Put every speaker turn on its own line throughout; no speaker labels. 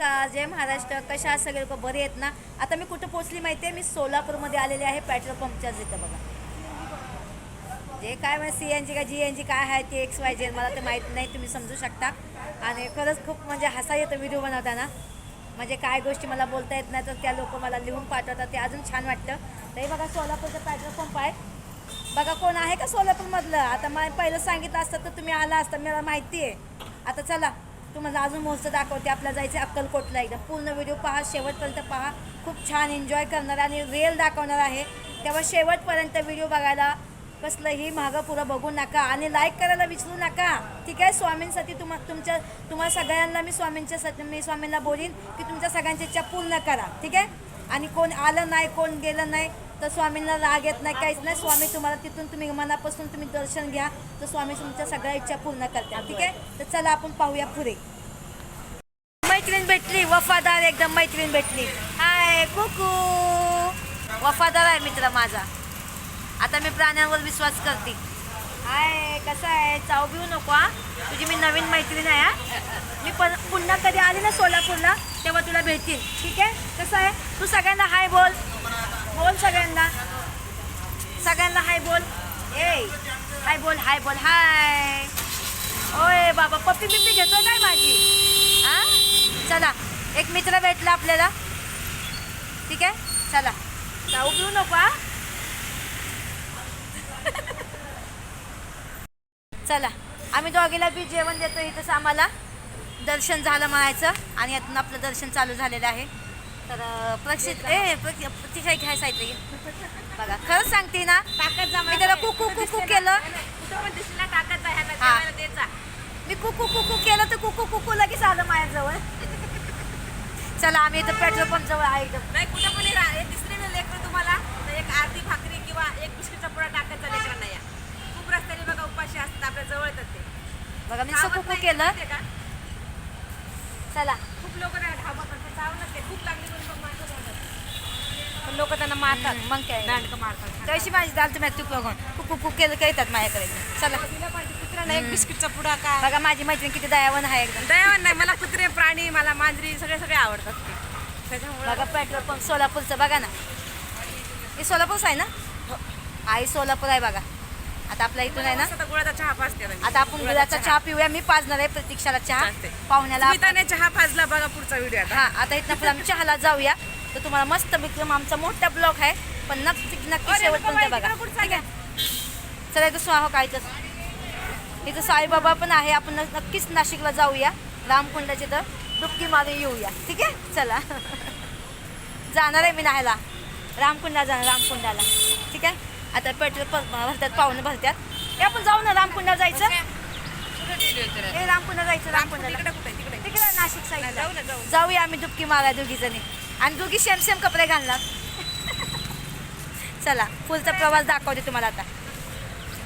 नमस्कार जय महाराष्ट्र कशा आहात? सगळे लोक बरे आहेत ना? आता मी कुठं पोहोचली माहिती आहे मी सोलापूरमध्ये आलेले आहे पेट्रोल पंपच्याच इथं बघा. जे काय म्हणजे सी एन जी काय जी एन जी काय आहे ते एक्स वाय जे मला ते माहीत नाही तुम्ही समजू शकता. आणि खरंच खूप म्हणजे हसा येतं व्हिडिओ बनवताना. म्हणजे काय गोष्टी मला बोलता येत नाही तर त्या लोक मला लिहून पाठवतात ते अजून छान वाटतं. तर हे बघा सोलापूरचं पेट्रोल पंप आहे. बघा कोण आहे का सोलापूरमधलं? आता मला पहिलं सांगितलं असतं तर तुम्ही आला असता मला माहिती आहे आता चला. तुम्हाला अजून महोत्सव दाखवते आपल्याला जायचं अक्कलकोटला एकदम पूर्ण व्हिडिओ पहा शेवटपर्यंत पहा. खूप छान एन्जॉय करणार आणि रिअल दाखवणार आहे. तेव्हा शेवटपर्यंत व्हिडिओ बघायला कसलंही मागं पुरं बघू नका आणि लाईक करायला विसरू नका. ठीक आहे? स्वामींसाठी तुम्हा तुमच्या तुम्हा सगळ्यांना मी स्वामींच्या स मी स्वामींना बोलीन की तुमच्या सगळ्यांची इच्छा पूर्ण करा. ठीक आहे? आणि कोण आलं नाही कोण गेलं नाही तर स्वामींना राग येत नाही काहीच नाही. स्वामी तुम्हाला तिथून तुम्ही मनापासून तुम्ही दर्शन घ्या. तर स्वामी तुमच्या सगळ्या इच्छा पूर्ण करतात ठीक आहे? तर चला आपण पाहूया पुढे. मैत्रीण भेटली वफादार एकदम मैत्रीण भेटली. हाय कुकू. वफादार आहे मित्र माझा. आता मी प्राण्यांवर विश्वास करते. हाय कसं आहे? चाव बिऊ नको हा. तुझी मी नवीन मैत्रीण आहे हा. मी पण पुन्हा कधी आली ना सोलापूरला तेव्हा तुला भेटतील ठीक आहे? कसं आहे? तू सगळ्यांना हाय बोल. बोल सगळ्यांना. सगळ्यांना हाय बोल. ए हाय बोल हाय बोल हाय. ओय बाबा पप्पी बिप्पी घेतो काय माझी? हा चला एक मित्र भेटला आपल्याला. ठीक आहे? चला. जाऊ घेऊ नको हा चला आम्ही दोघीला बी जेवण देतो इथंच आम्हाला. दर्शन झालं म्हणायचं आणि यातून आपलं दर्शन चालू झालेलं आहे. तर प्रक्षित ए प्रति- प्रतिशा घ्याय सांगितलं बघा खरंच सांगते ना मी त्याला कुकू कुकू केलं. हा. मी कुकू कुकू केलं तर कुकू कुकू लगेच आलं माझ्याजवळ. चला आम्ही इथं पेट्रोल पंप जवळ आहे इथं.
नाही कुठं पण एक दिसले लेकर तुम्हाला तर एक अर्धी भाकरी किंवा एक बिस्किटचा पुडा टाकायचा लेकरांना या. खूप रस्त्याने बघा उपाशी असतात आपल्या जवळ येतात ते.
बघा मी असं कुकू
नाही,
केलं.
माहितीये का?
चला.
खूप लोक नाही धावतात
लोक त्यांना मारतात. मग काय?
दांडकं मारतात.
कशी माझी दाल तुम्ही तू बघून. कुकू कुकू केलं का येतात माझ्याकडे. चला.
तिला पाहिजे कुत्र्याला एक बिस्किटचा पुडा काय
बघा माझी मैत्रीण किती दयावन आहे एकदम.
दयावान नाही मला कुत्रे प्राणी मला मांजरी सगळे सगळे आवडतात. त्याच्यामुळे
बघा पेट्रोल पंप सोलापूरचं बघा ना. हे सोलापूरच आहे ना? आई सोलापूर आहे बघा. आता आपल्या इथून आहे ना?
आता गुळाचा चहा पाजते आता मी.
आता आपण गुळाचा चहा. पिऊया. मी पाजणार आहे प्रतीक्षाला चहा.
चालतंय.
पाहुण्याला
चहा पाजला बघा पुढचा व्हिडिओ आता.
हा आता इथनं पुढे आम्ही चहाला जाऊया. तर तुम्हाला मस्त विक्रम आमचा मोठा ब्लॉक आहे. पण नक्की नक्की
अरे
शेवटपर्यंत
बाबा,
बघा.
इकडं कुठं
चला इथं स्वाहो काय तर इथं साईबाबा पण आहे. आपण न- नक्कीच नाशिकला जाऊया. रामकुंडाच्या इथं डुबकी मारून येऊया. ठीक आहे? चला. जाणार आहे मी नाहायला. रामकुंडाला जाणार रामकुंडाला. ठीक आहे? आता पेट्रोल भरतात पाहुणे भरतात. हे आपण जाऊ ना रामकुंडाला जायचं. हे रामकुंडा जायचं रामकुंडाला.
तिकडे
नाशिक साईडला
जाऊ ना जाऊ
जाऊया आम्ही डुबकी मारा दोघी जणी. आणि दोघी सेम सेम कपडे घालणार. चला पुढचा प्रवास दाखवते तुम्हाला आता.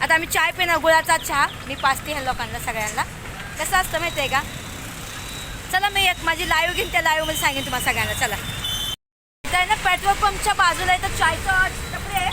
आता आम्ही चाय पिणार गुळाचा चहा. मी पाचते ह्या लोकांना सगळ्यांना. कसं असतं माहिती आहे का? चला मी एक माझी लाईव्ह घेईन त्या लाईव्हमध्ये सांगेन तुम्हाला सगळ्यांना. चला. आहे ना पेट्रोल पंपच्या बाजूला इथं चायचं टपरी आहे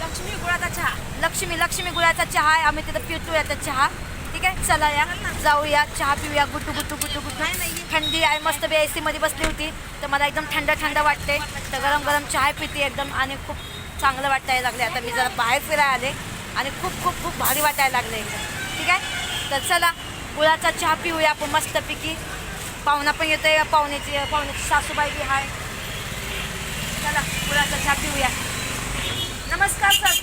लक्ष्मी गुळाचा चहा
लक्ष्मी लक्ष्मी गुळाचा चहा आहे. आम्ही तिथं पितो याचा चहा. ठीक आहे? चला या. जाऊया. चहा पिऊया. गुटू गुटू गुटू गुटू. थंडी आहे. मस्त बी ए सीमध्ये बसली होती. तर मला एकदम थंड थंड वाटते. तर गरम गरम चहा पिते एकदम. आणि खूप चांगलं वाटायला लागले. आता मी जरा बाहेर फिरायला आले. आणि खूप खूप खूप भारी वाटायला लागले. एकदम ठीक आहे? तर चला. गुळाचा चहा पिऊया आपण मस्तपैकी. पाहुणा पण येतोय. पाहुण्याची पाहुण्याची सासूबाई बी आहे चला. गुळाचा चहा पिऊया. नमस्कार सर.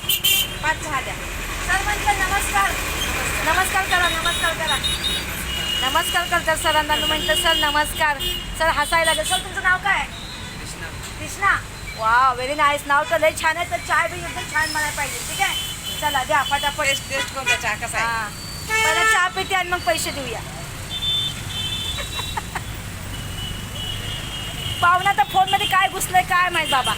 पाच चहा द्या.
सर म्हटलं नमस्कार. नमस्कार करा नमस्कार करा. नमस्कार करतात सरांना मी म्हटलं सर नमस्कार. सर हसायला लागलं. सर तुमचं नाव काय? कृष्णा. वा व्हेरी नाईस नाव तर लय छान आहे तर चाय बी एकदम छान म्हणायला पाहिजे ठीक आहे? चला द्या फटाफट.
टेस्ट टेस्ट कोणता चहा कसा
हा. पहिला चहा पिते आणि मग पैसे देऊया. पाहुणा तर फोनमध्ये काय घुसलंय काय माहीत बाबा.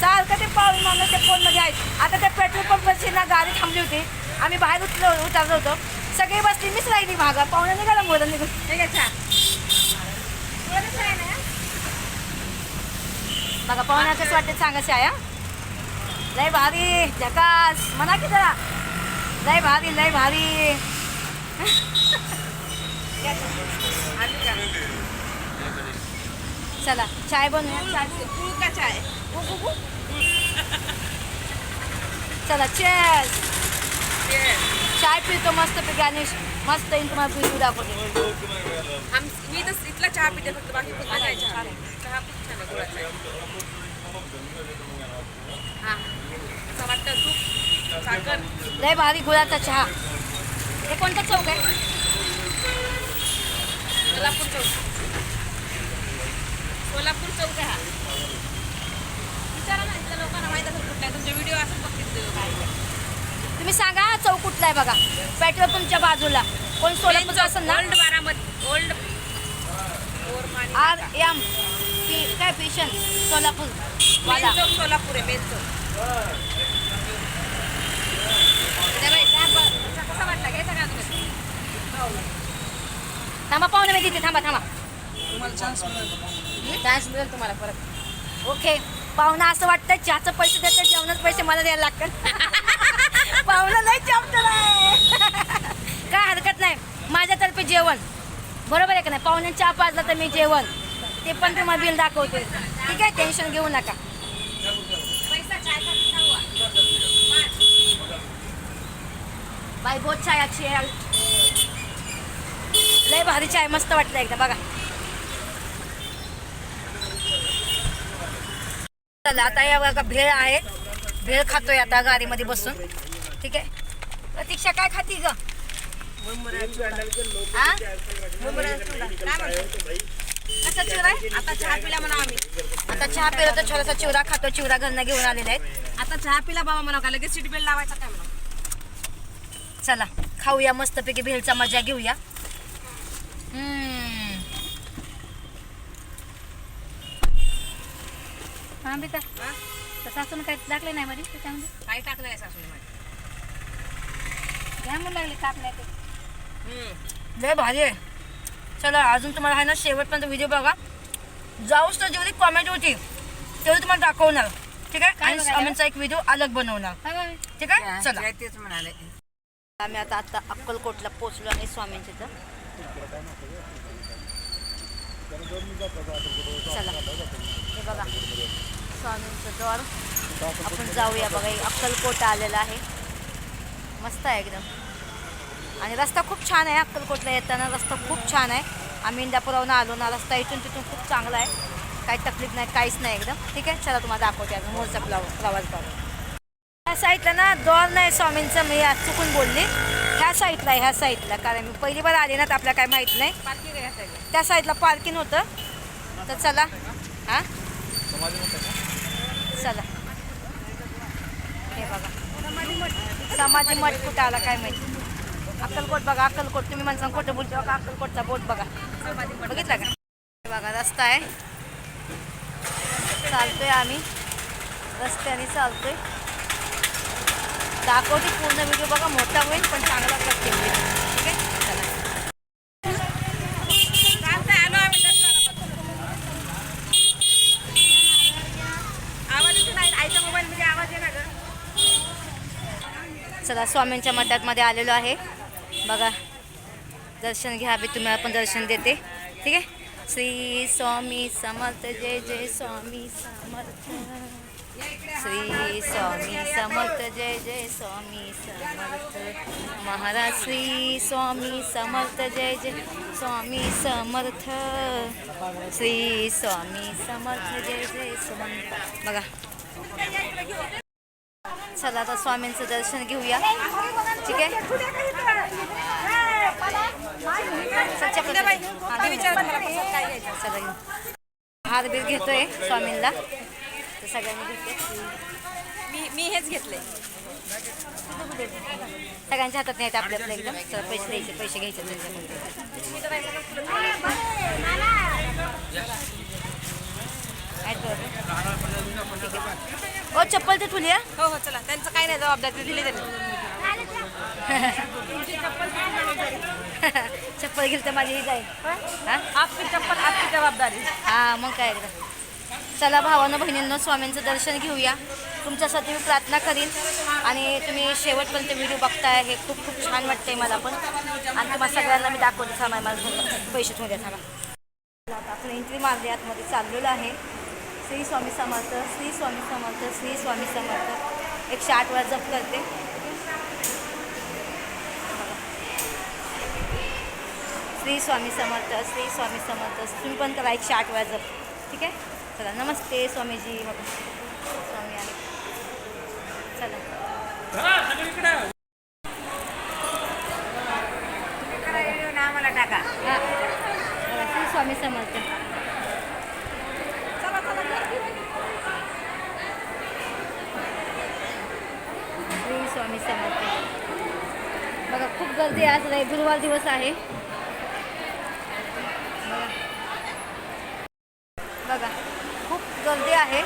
सारखं ते पाहुणे माणूस ते फोनमध्ये आहेत? आता त्या पेट्रोल पंपवरची ना गाडी थांबली होती. आम्ही बाहेर उतरलो उतरलो होतो. सगळी बसली मीच राहिली भागा पाहुणे निघाला मोरं निघून.
ठीक आहे
बघा पाहुण्या कसं वाटतं सांगायचं आहे लय भारी झकास. म्हणा की जरा. लय भारी लय भारी. चला चाय बनवूया चाय पिऊ.
का चाय?
चला चेस चाय पितो मस्त पैकी आणि मस्त येईल तुम्हाला पिऊ दाखवते.
आम मी तर इथला चहा पिते फक्त बाकी कुठला काय चहा. नाही. चहा खूप छान आहे गुळाचा. हा. असं वाटतं तूप साखर?
लय भारी गुळाचा चहा. हे कोणता चौक आहे?
सोलापूर चौक. सोलापूर चौक आहे हा. विचारा ना इथल्या लोकांना माहीत असेल कुठला आहे. तुमचे व्हिडिओ बघतील
तुम्ही सांगा चौक कुठला आहे बघा. पेट्रोल पंपच्या बाजूला. कोण सोलापूरचं असेल ना?
Old Baramati. Old
R M. P. काय पिशन सोलापूर. वाला
मेन चौक सोलापूर आहे मेन चौक. त्या बाई, काय ब- कसा वाटला? घ्यायचा का तुम्ही?
थांबा पाहुणे मी तिथे थांबा थांबा.
चान्स मिळेल. तुम्हाला परत.
ओके पाहुणा असं वाटतं ज्याचं पैसे देते जेवणाचे पैसे मला द्यायला लागतात. पाहुणा नाही जेवतो काय हरकत नाही. माझ्यातर्फे जेवण. बरोबर आहे का नाही? पाहुण्या चहा पाजला तर मी जेवण. ते पण तुम्हाला बिल दाखवते. ठीक आहे? टेन्शन घेऊ नका. बाय बहुत चाय अच्छी आहे लय भारी चाय मस्त वाटलं एकदा. बघा. चला आता या बघा भेळ आहे. भेळ खातोय आता गाडीमध्ये बसून. ठीक आहे? प्रतीक्षा काय खाती ग? कसा चिवरा आहे?
आता चहा पिला म्हणा आम्ही.
आता चहा पिला तर छोटासा चिवरा खातो. चिवरा घरनं घेऊन आलेला आहे
आता चहा पिला बाबा म्हणा का? लगेच सीट बेल्ट लावायचा काय म्हणा
चला खाऊया. मस्तपैकी भेळचा मजा घेऊया. हम्म. हा बेटा तसं असून काही टाकले नाही मध्ये त्याच्यामध्ये
काही टाकलं नाही सासूने माझ्या
घ्या म्हणून लागले ते.
हम्म.
लय भारी आहे. चला अजून तुम्हाला आहे ना शेवटपर्यंत व्हिडिओ बघा. जाऊच तर जेवढी कॉमेडी होती तेवढी तुम्हाला दाखवणार. ठीक आहे? आणि
बघायला?
आमचा एक व्हिडिओ अलग बनवणार. ठीक आहे? चला.
काय तेच म्हणाले.
आम्ही आता आता अक्कलकोटला पोचलो आहे स्वामींच्या इथं. चला. हे बघा. स्वामींचं द्वार आपण जाऊया बघा अक्कलकोट आलेला आहे. मस्त आहे एकदम. आणि रस्ता खूप छान आहे अक्कलकोटला येताना रस्ता खूप छान आहे. आम्ही इंदापुरावरून आलो ना रस्ता इथून तिथून खूप चांगला आहे. काही तकलीफ नाही काहीच नाही एकदम. ठीक आहे चला तुम्हाला दाखवते अजून मोरचा प्रवास प्रवास बघा ह्या साईडला ना द्वार नाही स्वामींचं मी आज चुकून बोलली. ह्या साईडला ह्या साईडला. कारण मी पहिली बार आले ना तर आपल्याला काय माहीत नाही.
पार्किंग आहे सगळं
त्या साईडला पार्किंग होतं. तर चला. हां चला हे बघा समाधी मठ कुठं आला काय माहिती? अक्कलकोट बघा अक्कलकोट. तुम्ही माणसांना खोटं बोलतो का अक्कलकोटचा बोट बघा. बघितला का? बघा रस्ता आहे. चालतोय आम्ही. रस्त्याने चालतोय. दाखवते पूर्ण व्हिडिओ बघा मोठा होईल पण चांगला करते ठीक आहे चला
चालतंय आलो आम्ही दर्शनाला आवाज येतो नाही आईच्या मोबाईल मध्ये आवाज आहे ना ग
चला स्वामींच्या मठातमध्ये आलेलो आहे. बघा दर्शन घ्या बी तुम्हाला पण दर्शन देते. ठीक आहे? श्री स्वामी समर्थ जय जय स्वामी समर्थ. श्री स्वामी समर्थ जय जय स्वामी समर्थ. महाराज श्री स्वामी समर्थ जय जय स्वामी समर्थ. श्री स्वामी समर्थ जय जय समर्थ बघा. चला आता स्वामींचं दर्शन घेऊया. ठीक आहे. हा, चला घेऊ हार बीर घेतोय स्वामींना. तर सगळ्यांनी
मी मी हेच घेतले.
सगळ्यांच्या हातात नाही आपल्या आपल्या एकदम. चला पैसे द्यायचे पैसे घ्यायचे त्यांच्याकडे ओ चप्पल ते ठुली
हो? हो चला. त्यांचं काही नाही जबाबदारी दिली त्यांनी
चप्पल घेईल तर माझी ही जाईल. हा?
आपली चप्पल आपली जबाबदारी.
हा मग काय. चला भावानं बहिणींनो स्वामींचं दर्शन घेऊया. तुमच्यासाठी मी प्रार्थना करीन. आणि तुम्ही शेवटपर्यंत व्हिडिओ बघताय हे खूप खूप छान वाटतंय मला पण. आणि तुम्हाला सगळ्यांना मी दाखवते थांबा मला पैसे ठेवू द्या थांबा. आपण एंट्री मारली आतमध्ये चाललेलो आहे. श्री स्वामी समर्थ श्री स्वामी समर्थ श्री स्वामी समर्थ. एकशे आठ वेळा जप करते. श्री स्वामी समर्थ श्री स्वामी समर्थ. तुम्ही पण करा एकशे आठ वेळा जप. ठीक आहे? चला नमस्ते स्वामीजी. बघा स्वामी आहे. चला.
करा व्हिडिओ ना आम्हाला टाका.
हा. श्री स्वामी समर्थ
चला चला
श्री स्वामी समर्थ बघा खूप गर्दी आहे. आज नाही गुरुवार दिवस आहे. बघा. खूप गर्दी आहे.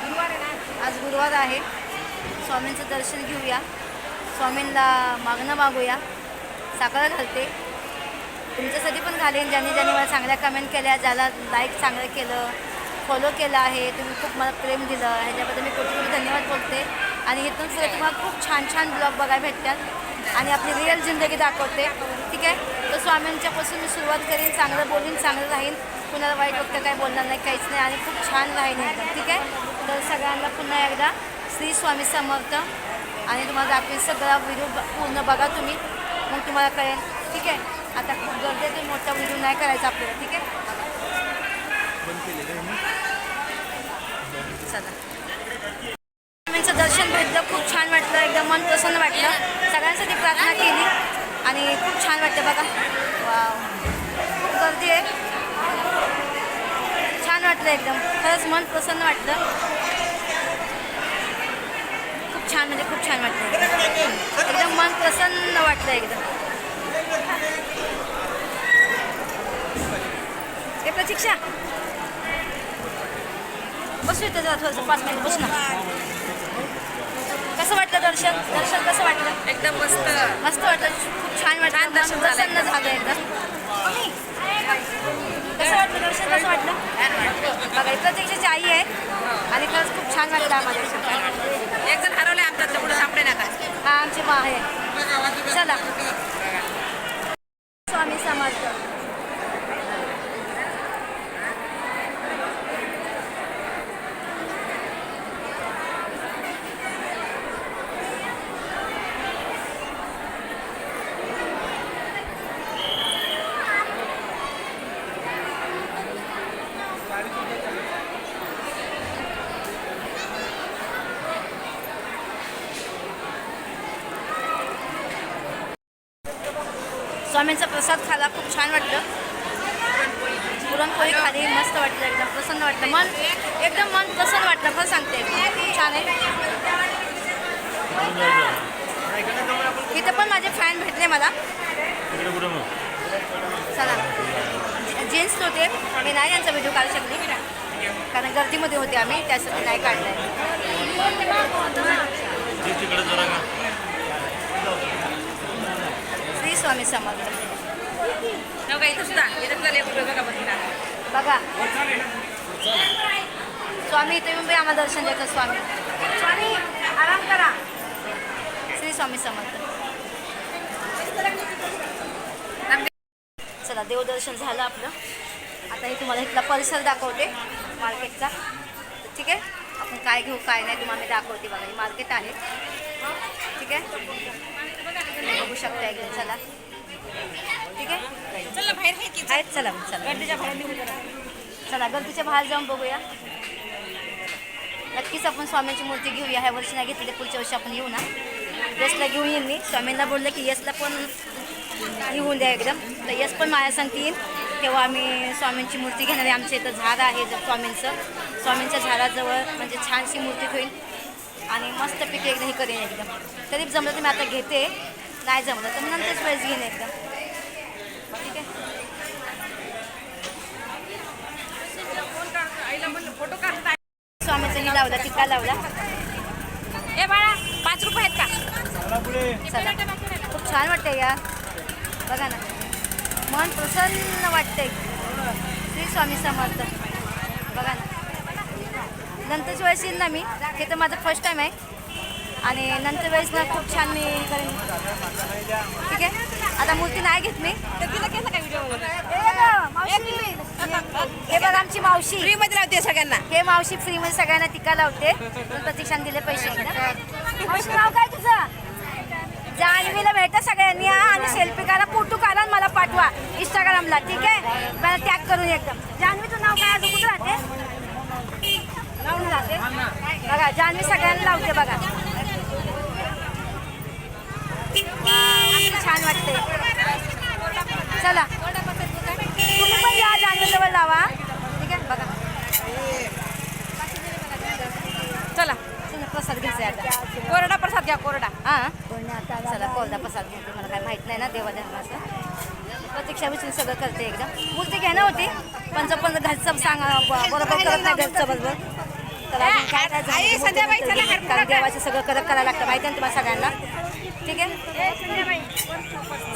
गुरुवार
आज गुरुवार आहे. स्वामींचं दर्शन घेऊया. स्वामींना मागणं मागूया. साखर घालते. तुमच्यासाठी पण घालेन. ज्यांनी ज्यांनी मला चांगल्या कमेंट केल्या ज्याला लाईक चांगलं केलं फॉलो केलं आहे तुम्ही खूप मला प्रेम दिलं. ह्याच्याबद्दल मी कोटी कोटी धन्यवाद बोलते. आणि इथून पुढे तुम्हाला खूप छान छान ब्लॉग बघायला भेटतात. आणि आपली रिअल जिंदगी दाखवते. ठीक आहे? तर स्वामींच्यापासून मी सुरुवात करीन. चांगलं बोलीन चांगलं राहीन. कुणाला वाईट वक्त काय बोलणार नाही काहीच नाही. आणि खूप छान राहीन एकदम. ठीक आहे? तर सगळ्यांना पुन्हा एकदा श्री स्वामी समर्थ. आणि तुम्हाला दाखवेन सगळा व्हिडिओ पूर्ण बघा तुम्ही. मग तुम्हाला कळेल. ठीक आहे? आता खूप गर्दी आहे, तुम्ही मोठा व्हिडिओ नाही करायचा आपल्याला. ठीक आहे? चला. खूप छान वाटलं एकदम मन प्रसन्न वाटलं. सगळ्यांसाठी प्रार्थना केली आणि खूप छान वाटतं बघा. खूप गर्दी आहे. छान वाटलं एकदम. खरंच मन प्रसन्न वाटलं. खूप छान म्हणजे खूप छान वाटलं. एकदम मन प्रसन्न वाटलं एकदम. हे प्रतीक्षा. बसू इथं जरा थोडंसं पाच मिनिट बस ना. कसं वाटलं दर्शन? दर्शन कसं वाटलं?
एकदम मस्त.
मस्त वाटलं. खूप छान वाटलं.
दर्शन
प्रसन्न
झालं.
एकदम. कसं वाटलं दर्शन? कसं वाटलं? बघा त्याची आई आहे. आणि खरंच खूप छान वाटलं आम्हाला
एक जण हरवले आमच्यात पुढे सापडे नका
हा आमची मा आहे. चला. स्वामी समर्थ. स्वामींचा प्रसाद खाला खूप छान वाटलं. पुरणपोळी खाली मस्त वाटलं एकदम प्रसन्न वाटलं. मन एकदम मन प्रसन्न वाटलं पण सांगते. खूप छान आहे. इथं पण माझे फॅन भेटले मला. चला. जेंट्स होते मी नाही यांचा व्हिडिओ काढू शकले. कारण गर्दीमध्ये होते आम्ही त्यासाठी नाही काढलाय. श्री स्वामी समर्थ.
बघा
स्वामी इथे येऊन बी आम्हाला दर्शन देतात स्वामी. स्वामी आराम करा. श्री स्वामी समर्थ. चला देवदर्शन झालं आपलं. आता हे तुम्हाला इथला परिसर दाखवते मार्केटचा. ठीक आहे? आपण काय घेऊ काय नाही तुम्हाला मी दाखवते बघा. हे मार्केट आहे. ठीक आहे? बघू शकता एकदम चला ठीक आहे?
चला बाहेर
आहेत चला
गर्दीच्या बाहेर.
चला गर्दीच्या बाहेर जाऊन बघूया. नक्कीच आपण स्वामींची मूर्ती घेऊया. ह्या वर्षी नाही घेतली पुढच्या वर्षी आपण येऊ ना यशला घेऊन येईन मी. स्वामींना बोललं की यशला पण येऊन द्या एकदम. तर यश पण माझ्या सांगते येईन. तेव्हा आम्ही स्वामींची मूर्ती घेणार आहे. आमच्या इथं झाड आहे जर स्वामींचं. स्वामींच्या झाडाजवळ म्हणजे छानशी मूर्ती होईल आणि मस्तपैकी एकदम हे करेन एकदम. तरी जमलं तर मी आता घेते. नाही जमलं तर मग नंतरच वेळेस घेईन एकदम ठीक आहे? स्वामीचा ही लावला टिका लावला.
ए बाळा पाच रुपये आहेत का?
चला. खूप छान वाटतंय या बघा ना. मन प्रसन्न वाटतंय. श्री स्वामी समर्थ. बघा ना. नंतरच्या वेळेस येईल ना मी? हे तर माझं फर्स्ट टाईम आहे. आणि नंतर वेळेस ना खूप छान मी करेन. ठीक आहे? आता मूर्ती नाही घेत मी.
तर तिला केलं काय व्हिडिओ
हे बघ, आमची मावशी.
फ्री मध्ये लावते सगळ्यांना.
हे मावशी फ्री मध्ये सगळ्यांना टिका लावते. पण प्रतीक्षाने दिले पैसे. मावशी नाव काय तुझं? जान्हवीला भेटा सगळ्यांनी हा. आणि सेल्फी काढा फोटो काढा मला पाठवा इंस्टाग्रामला ठीक आहे? मला टॅग करून एकदम. जान्हवी तुझं नाव काय? अजून कुठं राहते? लावून राहते. बघा जान्हवी सगळ्यांना लावते बघा वा, किती छान वाटते. चला. तुम्ही पण या जान्हवी जवळ लावा. ठीक आहे? बघा.
चला.
प्रसाद घ्यायचा आता.
कोरडा प्रसाद घ्या कोरडा.
हा? चला कोरडा प्रसाद घेते मला काय माहीत नाही ना देवाधर्माचं प्रतीक्षा विचारून सगळं करते एकदम. मूर्ती घेणं होती. पण जर पण घरचं सांगा बरोबर करत नाही घरचं बरोबर. तर काय देवाचं सगळं करत करायला लागतं. माहिती आहे ना तुम्हाला सगळ्यांना? ठीक आहे?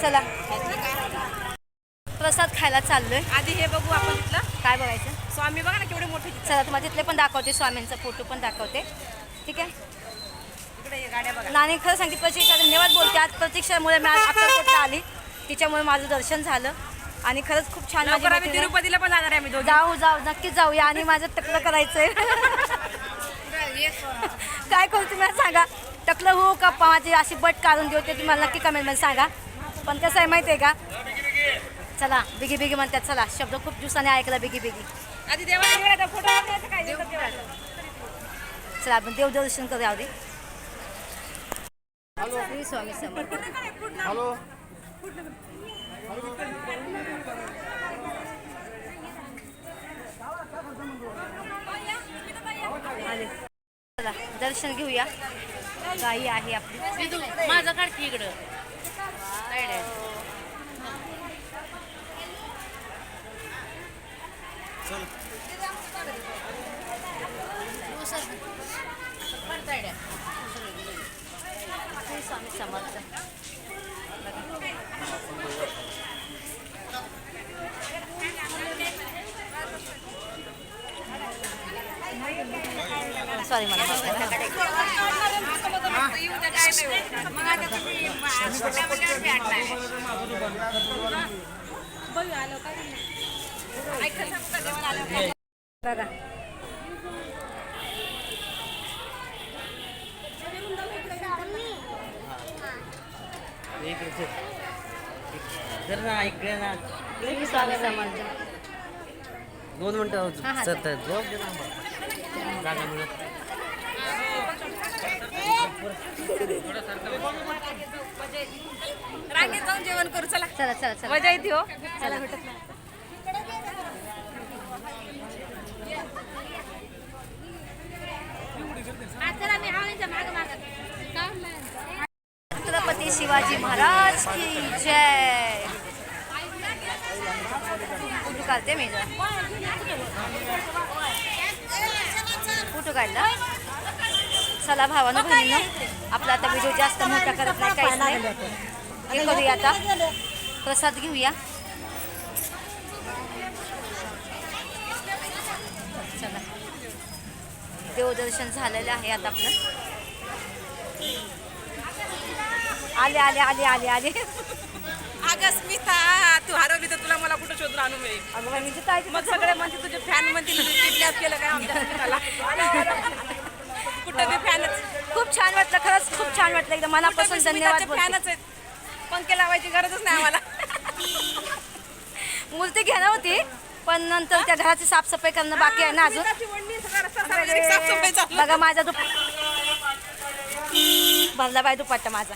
चला. प्रसाद खायला चाललोय.
आधी हे बघू आपण तिथलं
काय बघायचं?
स्वामी बघा ना केवढे मोठे
चला तुम्हाला तिथले पण दाखवते स्वामींचा फोटो पण दाखवते. ठीक आहे?
इकडे गाड्या बघा.
नाणी खरं सांगते प्रतीक्षा धन्यवाद बोलते. आज प्रतीक्षामुळे मी आज अक्कलकोटला आली. तिच्यामुळे माझं दर्शन झालं. आणि खरंच खूप छान.
तिरुपतीला पण जाणार आहे आम्ही
जाऊ जाऊ नक्कीच जाऊया. आणि माझं टकलं करायचंय. काय करू तुम्ही? सांगा. टकलं हो का माझी अशी बट काढून देऊ ते तुम्ही मला नक्की कमेंटमध्ये सांगा. पण कसं आहे माहिती आहे का? चला बिगी बिगी म्हणतात चला शब्द खूप दिवसाने ऐकला बिगी बिगी.
आधी देवाला फोटो.
चला आपण देवदर्शन करूया आधी. श्री स्वामी समर्थ
हॅलो
आले चला दर्शन घेऊया. गाई आहे आपली.
माझं काढते इकडं.
स्वामी समर्थ सॉरी मला माफ करा.
मग आता तुम्ही छोट्या मुलावर भेटलाय. बघूया, आलो काय नाही. ऐका सांगता देवाला आलो काय.
बघा
जर
श्री स्वामी समर्थ
दोन मिनिटं. सर. जागा मिळत.
रांगेत जाऊन जेवण करू चला.
चला चला चला.
मजा येते हो.
चला भेटत नाही छत्रपती शिवाजी महाराज की जय. काढते मी फोटो काढला? चला भावानं बहिणीनं आपला आता व्हिडिओ जास्त मोठा करत नाही काहीच नाही. हे करूया आता. प्रसाद घेऊया. चला. देवदर्शन झालेलं आहे आता आपलं. आले आले आले आले आले.
अगं स्मिता तू हरवली तर तुला मला कुठं शोधून आणू मिळेल
अगं
मग सगळे म्हणते तुझे फॅन म्हणतील केलं काय आमच्या बी फॅनच
खूप छान वाटलं खरंच खूप छान वाटलं. एकदम मनापासून धन्यवाद.
फॅनच आहेत. पंखे लावायची गरजच नाही आम्हाला.
मूर्ती घेणं होती पण नंतर त्या घराची साफसफाई करणं बाकी आहे ना अजून. बघा माझा दुप भरला बाय दुपट्टा माझा.